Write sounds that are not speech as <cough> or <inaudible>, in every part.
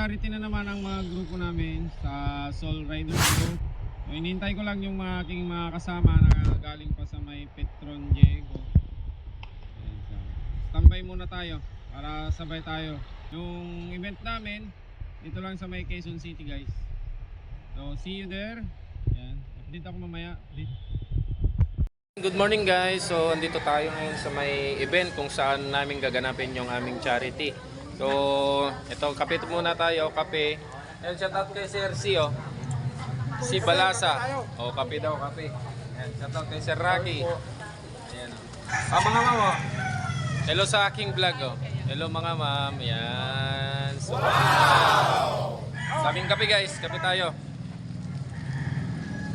Charity na naman ang mga grupo namin sa Soul Rider Group. So, inintay ko lang yung mga aking mga kasama na galing pa sa may Petron Diego. So, standby muna tayo para sabay tayo. Yung event namin, dito lang sa may Quezon City guys. So see you there. Ayan. Update ako mamaya. Update. Good morning guys. So andito tayo ngayon sa may event kung saan namin gaganapin yung aming charity. So ito kape muna tayo, kape. Ayan, shout out kay Sir C oh. Si Balasa. Oh, kape daw, kape. Ayan, shout out kay Sir Rocky. Ayan. oh. Ah, mga ma'am oh. Hello sa aking vlog oh. Hello mga ma'am. Ayan. So, wow! Sabing kape guys, kape tayo.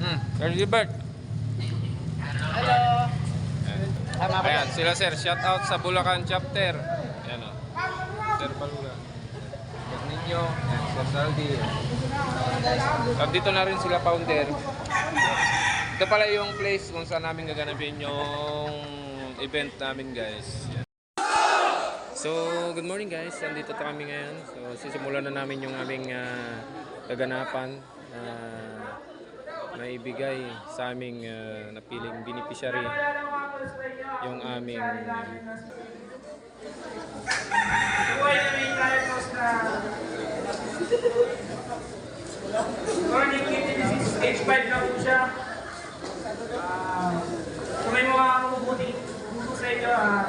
Hmm, Sir Gilbert. Hello. Ayan. Ayan, sila sir, shout out sa Bulacan chapter. Sir Palula. Sir Ninyo. Ayan, Sir Saldi. Nandito na rin sila founder. Ito pala yung place kung saan namin gaganapin yung event namin guys. So, good morning guys. Nandito ta kami ngayon. So, sisimulan na namin yung aming ah, kaganapan na may ibigay sa aming ah, napiling beneficiary yung aming Chronic kidney disease, stage 5 na po siya. Ah, kung may mga mabubuti puso sa inyo, ah,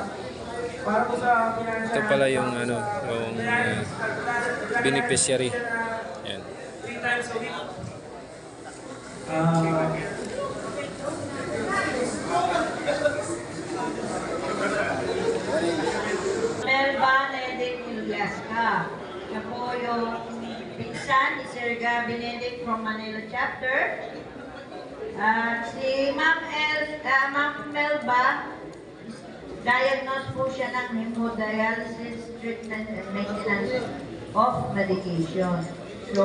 para po sa financial ito pala yung ano yung ah, beneficiary. Yan. 3 times a week Melba Benedict Ilyasca. Siya po yung pinsan ni Sir Benedict from Manila chapter. At si Ma'am El, ah, Ma'am Melba, diagnosed po siya ng hemodialysis treatment and maintenance of medication. So,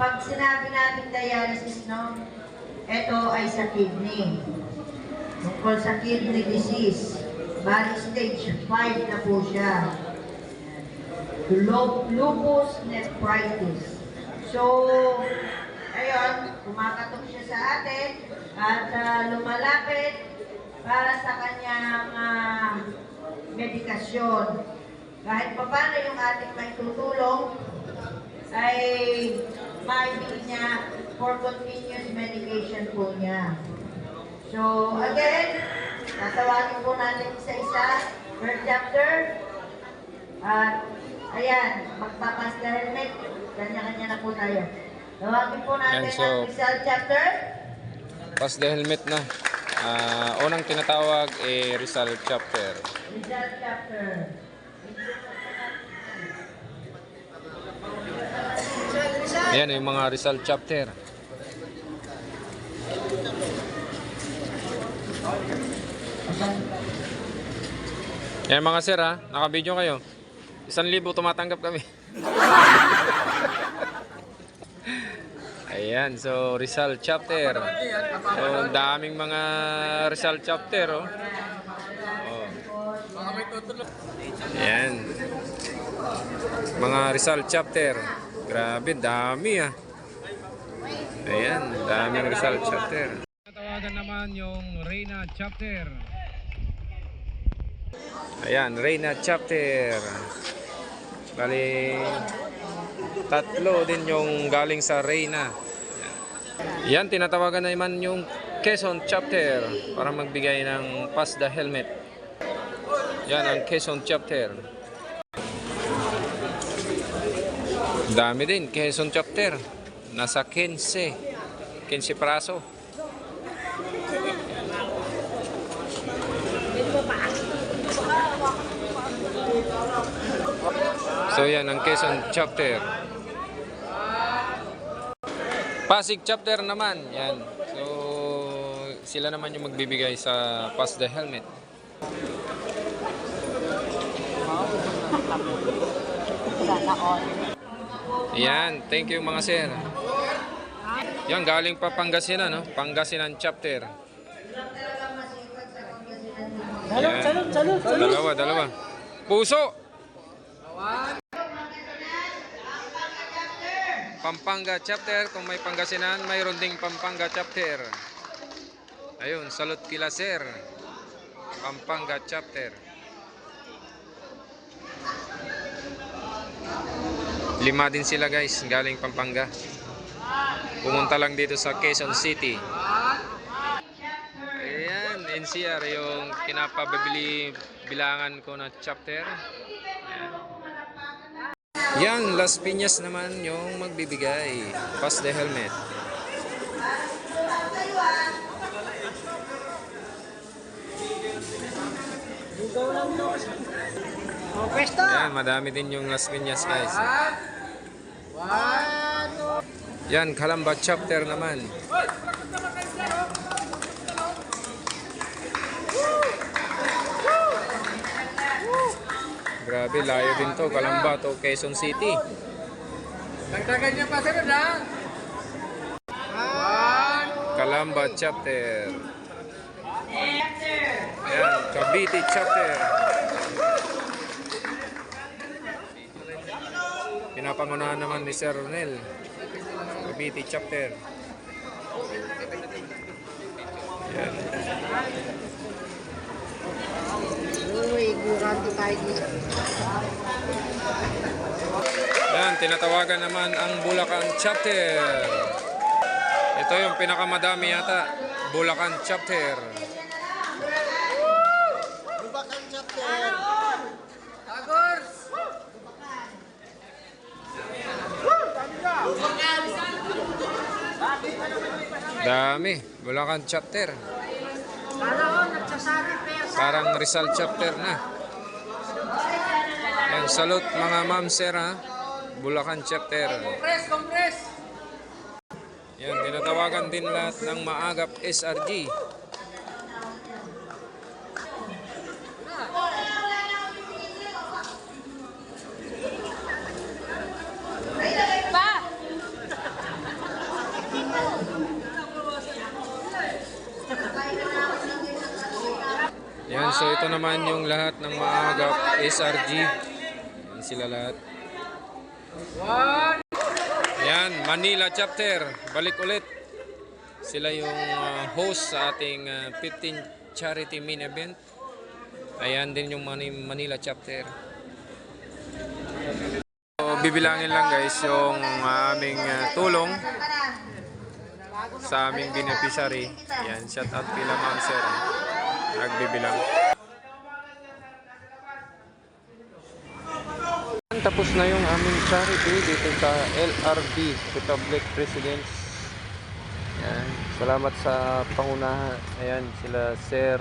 pag sinabi natin dialysis, no, ito ay sa kidney. Tungkol sa kidney disease. Bali stage 5 na po siya. Lu- Lupus nephritis. So, ayun, kumakatok siya sa atin at ah, lumalapit para sa kanyang ah, medikasyon. Kahit pa paano yung ating may tutulong, ay maibigay niya for continuous medication po niya. So, again, tatawagin po natin isa-isa per chapter. At, ayan, magpapas na helmet. Kanya-kanya na po tayo. Tawagin po natin Yan, so- ang Rizal chapter. pass the helmet na Ah, unang tinatawag eh Rizal chapter Rizal chapter. yan yung mga Rizal chapter yan mga sir ha naka-video kayo isang libo tumatanggap kami <laughs> Ayan, so Rizal chapter. So, daming mga Rizal chapter, oh. oh. Ayan. Mga Rizal chapter. Grabe, dami ah. Ayan, daming Rizal chapter. Tawagan naman yung Reyna chapter. Ayan, Reyna chapter. Bali, tatlo din yung galing sa Reyna. Yan, tinatawagan na naman yung Quezon chapter para magbigay ng pass the helmet. Yan ang Quezon chapter. Dami din, Quezon chapter. Nasa 15. 15 praso. So yan ang Quezon chapter. Pasig chapter naman, yan. So sila naman yung magbibigay sa Pass the Helmet. Yan, thank you mga sir. Yan, galing pa Pangasinan, no? Pangasinan chapter. Yan. Dalawa, dalawa. Puso! Pampanga chapter. Kung may Pangasinan, mayroon ding Pampanga chapter. Ayun, salute kila sir. Pampanga chapter. Lima din sila guys, galing Pampanga. Pumunta lang dito sa Quezon City. Ayan, NCR yung kinapabili bilangan ko na chapter. Yan, Las Piñas naman yung magbibigay. Pass the helmet. Yan, madami din yung Las Piñas guys. Yan, Kalamba chapter naman. Grabe, layo din to. Kalamba to, Quezon City. Dagdagan niyo pa sir na. Kalamba chapter. Ayan, Cavite chapter. Pinapangunahan naman ni Sir Ronel. Cavite chapter. Ayan. Uy, gurante tayo dito. Ayan, tinatawagan naman ang Bulacan chapter. Ito yung pinakamadami yata. Bulacan chapter. Dami. Bulacan chapter. Parang Rizal chapter na. Yan, salute mga ma'am sir ha. Bulacan chapter. Yan, tinatawagan din lahat ng maagap SRG. Yan, so ito naman yung lahat ng maagap SRG. Yan sila lahat. Yan, Manila chapter. Balik ulit. Sila yung uh, host sa ating uh, 15 charity main event. Ayan din yung Mani- Manila chapter. So, bibilangin lang guys yung uh, aming uh, tulong sa aming beneficiary. Yan, shout out kila Ma'am Sir. Nagbibilang. Tapos na yung aming charity dito sa LRB Republic Residence. Yan. Salamat sa pangunahan. Ayan sila Sir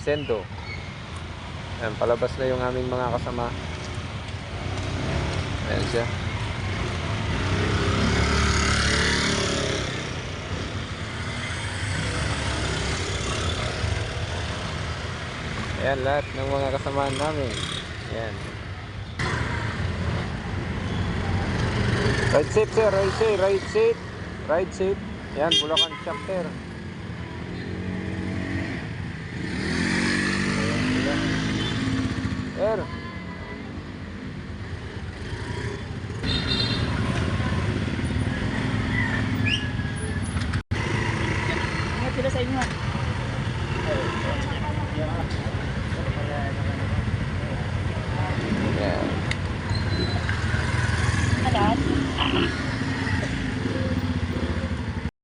Sendo. Ayan, palabas na yung aming mga kasama. Ayan siya. Ayan lahat ng mga kasama namin. Ayan. Right seat sir, right seat, right seat. Right seat. Yan, Bulacan chapter. Ayan. Sir. Ingat sila sa inyo. Yan.